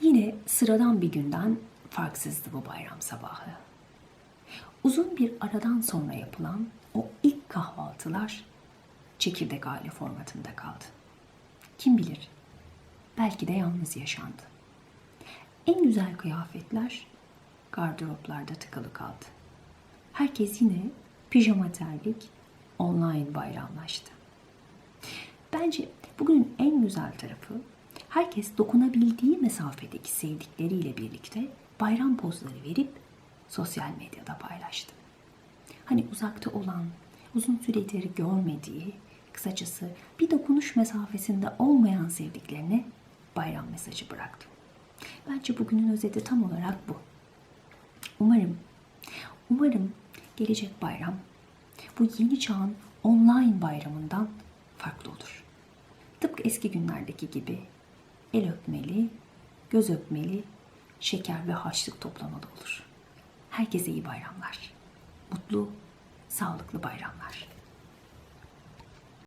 Yine sıradan bir günden farksızdı bu bayram sabahı. Uzun bir aradan sonra yapılan o ilk kahvaltılar çekirdek aile formatında kaldı. Kim bilir, belki de yalnız yaşandı. En güzel kıyafetler gardıroplarda tıkalı kaldı. Herkes yine pijama terlik, online bayramlaştı. Bence bugünün en güzel tarafı herkes dokunabildiği mesafedeki sevdikleriyle birlikte bayram pozları verip sosyal medyada paylaştı. Hani uzakta olan, uzun süredir görmediği, kısacası bir dokunuş mesafesinde olmayan sevdiklerine bayram mesajı bıraktı. Bence bugünün özeti tam olarak bu. Umarım, umarım gelecek bayram bu yeni çağın online bayramından farklı olur. Tıpkı eski günlerdeki gibi el öpmeli, göz öpmeli, şeker ve harçlık toplamalı olur. Herkese iyi bayramlar. Mutlu, sağlıklı bayramlar.